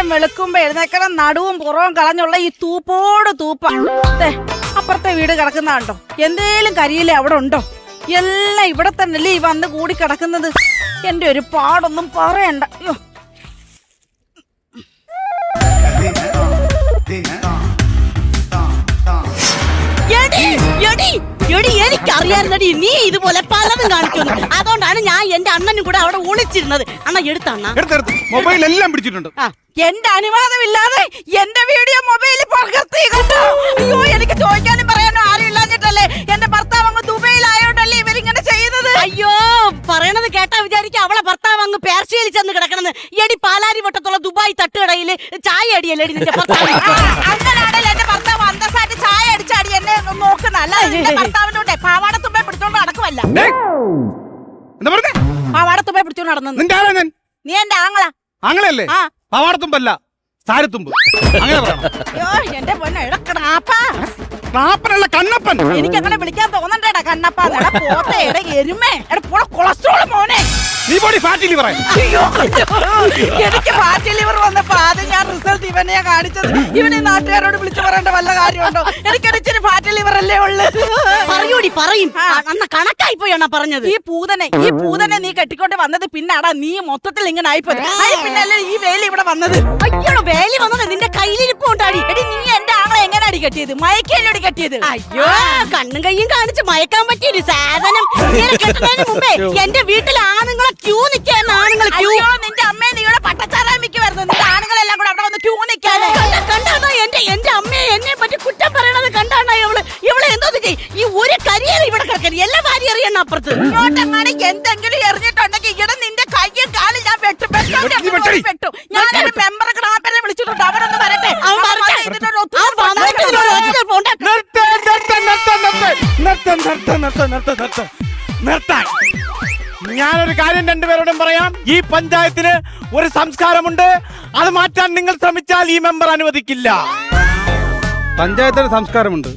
നേരം വെളുക്കുമ്പോ എഴുന്നേക്കണം നടുവും പുറവും കളഞ്ഞുള്ള ഈ തൂപ്പോട് തൂപ്പ. ദേ, അപ്പുറത്തെ വീട് കിടക്കുന്ന കണ്ടോ? എന്തേലും കരിയില്ലേ അവിടെ ഉണ്ടോ? എല്ലാം ഇവിടെ തന്നെയല്ലേ ഈ വന്ന് കൂടി കിടക്കുന്നത്. എന്റെ ഒരു പാടൊന്നും പറയണ്ട. അയ്യോ എടി, എനിക്കറിയായിരുന്നടി നീ ഇതുപോലെ പലതും കാണിക്കുന്നു അതുകൊണ്ടാണ് ഞാൻ എന്റെ അണ്ണനും കൂടെ അവിടെ ഒളിച്ചിരുന്നത്. അണ്ണ എടുത്തണ്ണ എടുത്തെടുത്ത് മൊബൈൽ എല്ലാം പിടിച്ചിട്ടുണ്ട്. ആ എന്റെ അനുവാദമില്ലാതെ എന്റെ വീഡിയോ മൊബൈലിൽ പകർത്തി കണ്ടോ അയ്യോ എനിക്ക് ചോദിക്കാനും പറയാനും ആരും ഇല്ലാഞ്ഞിട്ടല്ലേ? എന്റെ ഭർത്താവ് അങ്ങ് ദുബൈയിലായോണ്ടല്ലേ ഇവരിങ്ങനെ ചെയ്യുന്നത്? അയ്യോ പറയണത് കേട്ടാ വിചാരിക്കും അവളെ ഭർത്താവ് അങ്ങ് പേർഷ്യയിൽ ചെന്ന് കിടക്കണെന്ന്. എടി പാലാരി വട്ടത്തുള്ള ദുബായ് തട്ടുകടയിൽ ചായ അടിയല്ലേ എടി നിന്റെ ഭർത്താവ്? എന്താ പറഞ്ഞേ? പാവാടത്തുമ്പേ പിടിച്ചോണ്ട് നടന്നു നിന്റെ ആരാ ഞാൻ. നീ എന്റെ ആങ്ങളാ. ആങ്ങളല്ലേ? ആ. പവാടത്തുമ്പല്ല സാരത്തുമ്പ്. അങ്ങനെ പറയണം. അയ്യോ എന്റെ പൊന്നെ ഇടക്കടാപ്പാ ക്ലാപ്പനല്ല കണ്ണപ്പൻ. എനിക്ക് അങ്ങനെ വിളിക്കാൻ തോന്നണ്ടേടാ കണ്ണപ്പാ എടാ പോത്തെ എടാ എരുമേ. എടാ പോടാ കൊളസ്ട്രോൾ മോനെ. നീ ഫാറ്റ് ലിവർ അയ്യോ എനിക്ക് ഫാറ്റി ലിവർ വന്നപ്പോ ആദ്യം ഞാൻ റിസൾട്ട് ഇവനെയാ കാണിച്ചത്. ഇവനെ നാട്ടുകാരോട് വിളിച്ചു പറയേണ്ട വല്ല കാര്യമുണ്ടോ? എനിക്കൊരു ഇച്ചിരി ഫാറ്റി ലിവർ അല്ലേ ഉള്ളു. പറയൂടി പറയും. ആ. കണക്കായി പറഞ്ഞത്. ഈ പൂതനെ ഈ പൂതനെ നീ കെട്ടിക്കൊണ്ട് വന്നത് പിന്നാടാ നീ മൊത്തത്തിൽ ഇങ്ങനെ ആയിപ്പോയി ആയി പിന്നല്ലേ ഈ വേലി ഇവിടെ വന്നത്. അയ്യോ വേലി വന്നത് നിന്റെ കയ്യിലിരിപ്പ് കൊണ്ടാടി. എടി നീ എന്റെ ആളെ എങ്ങനെ അടി കെട്ടിയത്? മയക്കല്ലോടി കെട്ടിയത്? അയ്യോ കണ്ണും കയ്യും കാണിച്ച് മയക്കാൻ പറ്റിയൊരു സാധനം. ഇങ്ങനെ കെട്ടുന്നതിന് മുമ്പേ എന്റെ വീട്ടിൽ ആണുങ്ങളെ ക്യൂ നിൽക്കാൻ ആണുങ്ങളെ ക്യൂ നിന്റെ അമ്മയെ നീ ഇവിടെ പട്ടച്ചാറാമിക്കുമായിരുന്നു നിന്റെ ആണുങ്ങളെല്ലാം കൂടെ അവിടെ വന്ന് ക്യൂ നിൽക്കാനേ കണ്ടാണോ എന്റെ എന്റെ അമ്മയെ എന്നെ പറ്റി കുറ്റം പറയണത് കണ്ടാണോ ഇവൾ ഇവൾ എന്തോ ചെയ്യും ഈ ഒരു കരിയർ ഇവിടെ കിടക്കരുത് എല്ലാ വാരി എറിയണം അപ്പുറത്ത് ഇങ്ങോട്ടെങ്ങാനും എന്തെങ്കിലും എറിഞ്ഞിട്ടുണ്ടെങ്കിൽ ഇവിടെ നിന്റെ കയ്യും കാലും ഞാൻ വെട്ടു വെട്ടു ഞാനൊരു മെമ്പറെ ക്ലാപ്പരെ വിളിച്ചിട്ടുണ്ട് അവരൊന്ന് വരട്ടെ അവൻ വന്നിട്ട്. നിർത്ത്, നിർത്ത്, നിർത്ത്, നിർത്ത്, നിർത്ത്. നിർത്താൻ ഞാനൊരു കാര്യം രണ്ടുപേരോടും പറയാം. ഈ പഞ്ചായത്തിന് ഒരു സംസ്കാരമുണ്ട്. അത് മാറ്റാൻ നിങ്ങൾ ശ്രമിച്ചാൽ ഈ മെമ്പർ അനുവദിക്കില്ല. പഞ്ചായത്തിന് സംസ്കാരമുണ്ട്.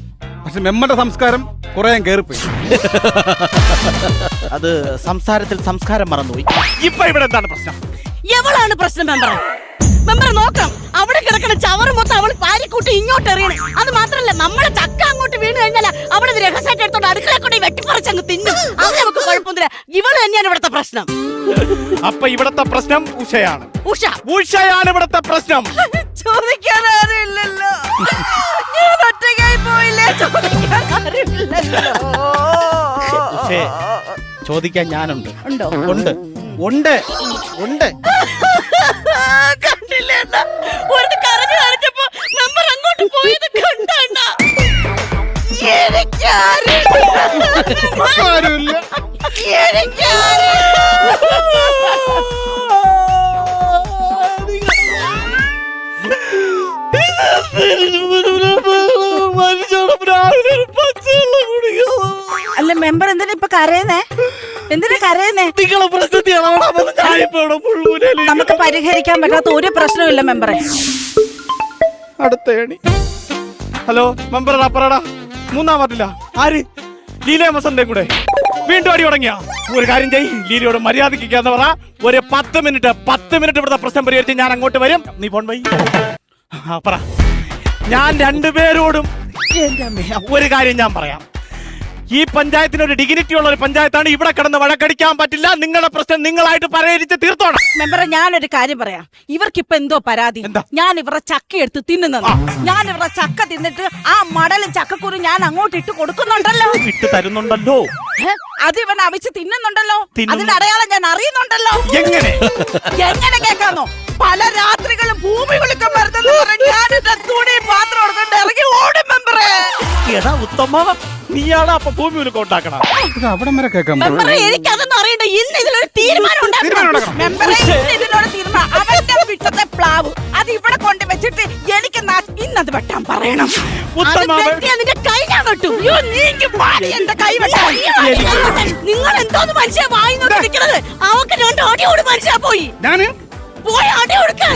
പക്ഷെ മെമ്പറുടെ സംസ്കാരം കുറെ പോയി അത് സംസാരത്തിൽ സംസ്കാരം മറന്നുപോയി. ഇപ്പൊ ഇവിടെ എന്താണ് പ്രശ്നം? എവളാണ് പ്രശ്നം മെമ്പർ മെമ്പർ നോക്കാം അവിടെ കിടക്കണ ചവറ് മൊത്തം അവൾ പാരിക്കൂട്ടി ഇങ്ങോട്ട് എറിയണേ. അത് മാത്രല്ല നമ്മളെ ചക്ക അങ്ങോട്ട് വീണ് കഴിഞ്ഞാൽ അവിടെ രഹസ്യമായിട്ട് എടുത്തോണ്ട് അടുക്കളെ കൊണ്ട് വെട്ടിപ്പറിച്ചങ്ങ് തിന്നും. അത് കുഴപ്പമൊന്നുമില്ല ഇവൾ തന്നെയാണ് ഇവിടത്തെ പ്രശ്നം. അപ്പൊ ഇവിടത്തെ പ്രശ്നം ഉഷയാണ്. ഉഷ. ഉഷയാണ് ഇവിടത്തെ പ്രശ്നം. ചോദിക്കാൻ ആരുമില്ലല്ലോ ഞാൻ ഒറ്റയ്ക്കായി പോയില്ലേ? ചോദിക്കാൻ ഞാനുണ്ട്. ഉണ്ടോ? ഉണ്ട്. ഉണ്ട്. ഉണ്ട്. ആരുമില്ല. അല്ല മെമ്പർ എന്തിനാ ഇപ്പൊ കരയുന്നേ? എന്തിനാ കരയുന്നേ? നിങ്ങളെ മുഴുവനും നമുക്ക് പരിഹരിക്കാൻ പറ്റാത്ത ഒരു പ്രശ്നമില്ല മെമ്പറെ. അടുത്ത ഹലോ മെമ്പറടാ പറടാ മൂന്നാം വാർഡില്ല ആര്? ലീല മസന്റെ കൂടെ. വീണ്ടും അടി തുടങ്ങിയ. ഒരു കാര്യം ചെയ്. ലീലയോട് മര്യാദയ്ക്ക് പറ. ഒരു പത്ത് മിനിറ്റ് പത്ത് മിനിറ്റ് ഇവിടുത്തെ പ്രശ്നം പരിഹരിച്ച് ഞാൻ അങ്ങോട്ട് വരും. നീ ഫോൺ വൈ. പറ. ഞാൻ രണ്ടുപേരോടും ഒരു കാര്യം ഞാൻ പറയാം. ഈ പഞ്ചായത്തിന് ഒരു ഡിഗ്നിറ്റി ഉള്ള ഒരു പഞ്ചായത്താണ് ഇവിടെ കിടന്ന് വഴക്കടിക്കാൻ പറ്റില്ല. നിങ്ങളുടെ പ്രശ്നം നിങ്ങളായിട്ട് പരിഹരിച്ച് തീർത്തോണം. മെമ്പറെ ഞാനൊരു കാര്യം പറയാം. ഇവർക്ക് ഇപ്പൊ എന്തോ പരാതി? ഞാൻ ഇവരുടെ ചക്ക എടുത്ത് തിന്നുന്നത്. ഞാൻ ഇവരുടെ ചക്ക തിന്നിട്ട് ആ മടലും ചക്കക്കുരു ഞാൻ അങ്ങോട്ട് ഇട്ട് കൊടുക്കുന്നുണ്ടല്ലോ. ഇട്ട് തരുന്നുണ്ടല്ലോ. അത് ഇവൻ അവിച്ച് തിന്നുന്നുണ്ടല്ലോ. തിന്നുന്നു. അതിന്റെ അടയാളം ഞാൻ അറിയുന്നുണ്ടല്ലോ. എങ്ങനെ? എങ്ങനെ കേൾക്കാന്നോ പല രാത്രികളും ഭൂമി കുലുക്കം വരുന്നെന്ന് പറഞ്ഞ് ഞാൻ എന്റെ തുണി പാത്രം എടുത്തോണ്ട് ഇറങ്ങി ഓടും മെമ്പറെ. എടാ ഉത്തമ നീയാണ് അപ്പൊ ഭൂമി ഉരുക്കം ഉണ്ടാക്കണം. അവിടെ വരെ കേൾക്കാം മെമ്പറെ എനിക്കതൊന്നും അറിയണ്ട. ഇന്ന് ഇതിലൊരു തീരുമാനം ഉണ്ടാക്കണം. തീരുമാനം മെമ്പറെ ഇന്ന് ഇതിനോട് തീരുമാനം. അവന്റെ പിറ്റത്തെ പ്ലാവ് അത് ഇവിടെ കൊണ്ട് വെച്ചിട്ട് എനിക്ക് നാ- ഇന്നത് വെട്ടാൻ പറയണം. അത് ഉത്തമ വെട്ടിയാ നിന്റെ കൈ ഞാൻ വെട്ടും. അയ്യോ നീക്ക് പാടി എന്റെ കൈ വെട്ടാൻ? നിങ്ങൾ എന്തോന്ന് മനുഷ്യ വായി നോക്കി നിൽക്കുന്നത് അവക്ക് രണ്ട് അടി ഓട് മനുഷ്യ പോയി. ഞാൻ? പോയി അടി കൊടുക്കാൻ.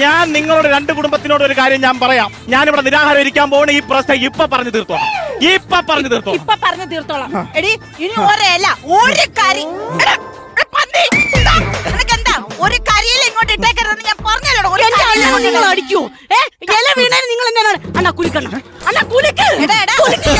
ഞാൻ നിങ്ങളോട് രണ്ട് കുടുംബത്തിനോട് ഒരു കാര്യം ഞാൻ പറയാം. ഞാൻ ഇവിടെ നിരാഹാരം ഇരിക്കാൻ പോണ ഈ പ്രശ്നം ഇപ്പൊ പറഞ്ഞു തീർത്തോളാം. ഇപ്പൊ പറഞ്ഞു തീർത്തോളാം. ഇപ്പൊ പറഞ്ഞു തീർത്തോളാം. എടി ഇനി ഒരല്ല ഒരു കരി ഒരു കരിയിൽ ഇങ്ങോട്ട് ഇട്ടേക്കരുതെന്ന് ഞാൻ പറഞ്ഞല്ലോ. നിങ്ങൾ അടിക്കൂ ഏ ഇല വീണേ നിങ്ങൾ എന്താണ് അണ്ണാ കുലിക്കണ്ണ അണ്ണാ കുലുക്ക്. എടാ, എടാ. കുലിക്ക്.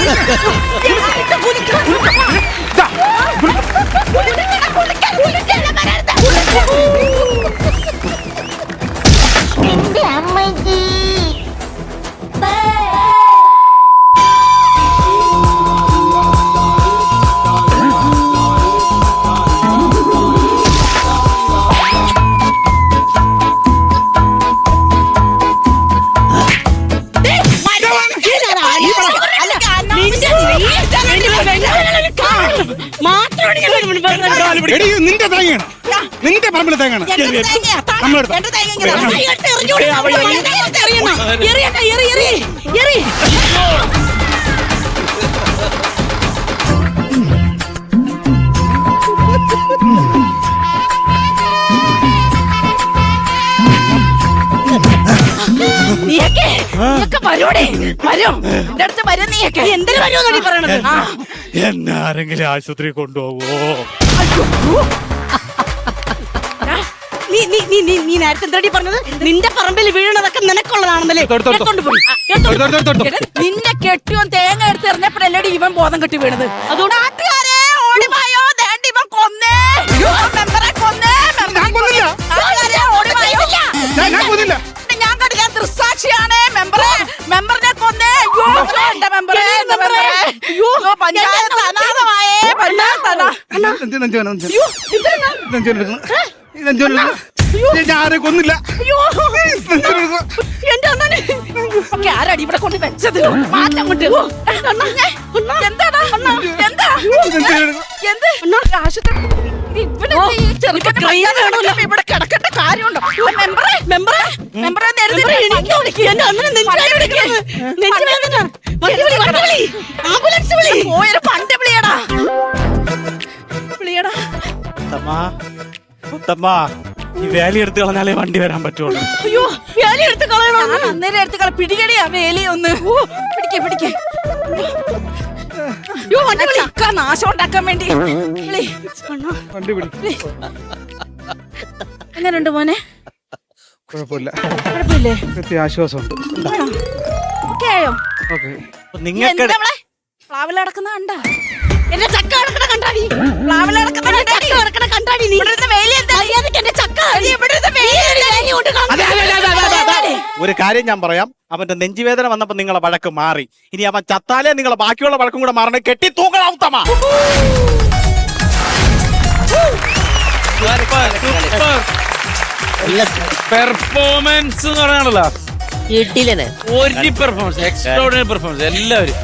എറി, പറമ്പിൽ തേങ്ങ നീയൊക്കെ നീയൊക്കെ വരൂടെ. വരും. എന്റെ അടുത്ത് വരും നീയൊക്കെ. നീ എന്തിനു വരുമെന്നാണ് ഈ പറയണത്? ആ. എന്നെ ആരെങ്കിലും ആശുപത്രി കൊണ്ടുപോവോ നീ നീ നീ നീ നേരത്തെ എന്തോടി പറഞ്ഞത്? നിന്റെ പറമ്പിൽ വീഴണതൊക്കെ നിനക്കുള്ളതാണെന്നല്ലേ എടുത്തോ. എടുത്തോണ്ട് പോയി. ആ. എടാ, നിന്നെ കെട്ടിയോ തേങ്ങ എടുത്ത് എറിഞ്ഞപ്പോഴല്ലേ ഇവൻ ബോധം കെട്ടി വീണത്? അതുകൊണ്ട് നാട്ടുകാരെ ഓടിവായോ ദേണ്ട ഇവൻ കൊന്നേ. മെമ്പറെ കൊന്നേ ഞാൻ കൊന്നില്ല. നാട്ടുകാരെ ഓടിവായോ ഞാൻ- ഞാൻ കൊന്നില്ല. ഞാൻ കണ്ടു. ഞാൻ ദൃസാക്ഷിയാണ് മെമ്പറെ. മെമ്പറിനെ കൊന്നേ. അയ്യോ എന്റെ മെമ്പറെ? എന്റെ മെമ്പറെ? അയ്യോ പഞ്ചായത്ത് അനാഥമായേ. പഞ്ചായത്ത് അനാ നെഞ്ച് നെഞ്ച് വേണം, നെഞ്ച് വേണം. ഞാൻ- ഞാൻ കൊന്നില്ല. എന്റെ അണ്ണന്. ആരാടി ഇവിടെ കൊണ്ട് വെച്ചത്? മാറ്റം കൊണ്ട് എന്താടാ? എന്താ? വേണം എടുക്കണം. എന്ത്? ആശുപത്രി. ഇവിടെ കിടക്കേണ്ട കാര്യമുണ്ടോ? മെമ്പറെ മെമ്പറെ മെമ്പറെ വിളിക്ക്. എന്റെ അണ്ണന് നെഞ്ചുവേദന എടുക്കുന്നു. നെഞ്ചുവേദന. വണ്ടി വിളി, വണ്ടി വിളി. ആംബുലൻസ് വിളി. പോയൊരു പണ്ട് വിളിയടാ. വിളിയടാ. മുത്തമ്മ മുത്തമ്മ ഈ വേലി എടുത്ത് കളഞ്ഞാലേ വണ്ടി വരാൻ പറ്റുള്ളൂ. അയ്യോ വേലി എടുത്ത് കളയണോ? ഞാൻ അന്നേരം എടുത്ത് കള പിടികടിയാ വേലി ഒന്ന്. പിടിക്കേ പിടിക്കേ. അയ്യോ വണ്ടി വിളി. ചക്ക നാശം ഉണ്ടാക്കാൻ വേണ്ടി. വിളി. വണ്ടി പിടി എങ്ങനെയുണ്ട് മോനെ? കുഴപ്പമില്ല. കുഴപ്പമില്ലേ? കൃത്യ ആശ്വാസമുണ്ട്. ആണോ? ഓക്കെ ആയോ? ഓക്കെ. നിങ്ങൾക്ക് എന്താ അവളെ പ്ലാവിൽ നടക്കുന്ന കണ്ടാ? എന്റെ ചക്ക കിടക്കണ കണ്ടാടി. ചക്ക കിടക്കണ കണ്ടാടി നീ. ഇവിടുത്തെ വേലി എന്താ എന്റെ ചക്ക ഇവിടുത്തെ വേലി തേങ്ങ കൊണ്ട് കളഞ്ഞു. ഒരു കാര്യം ഞാൻ പറയാം. അവന്റെ നെഞ്ചുവേദന വന്നപ്പോ നിങ്ങളെ വഴക്ക് മാറി. ഇനി അവൻ ചത്താലേ നിങ്ങളെ ബാക്കിയുള്ള വഴക്കും കൂടെ മാറണേ. കെട്ടി തൂക്കണം ഉത്തമ. പെർഫോമൻസ് എന്ന് പറയാണല്ലോ ഒരു പെർഫോമൻസ് എക്സ്ട്രോഡിനറി പെർഫോമൻസ് എല്ലാവരും.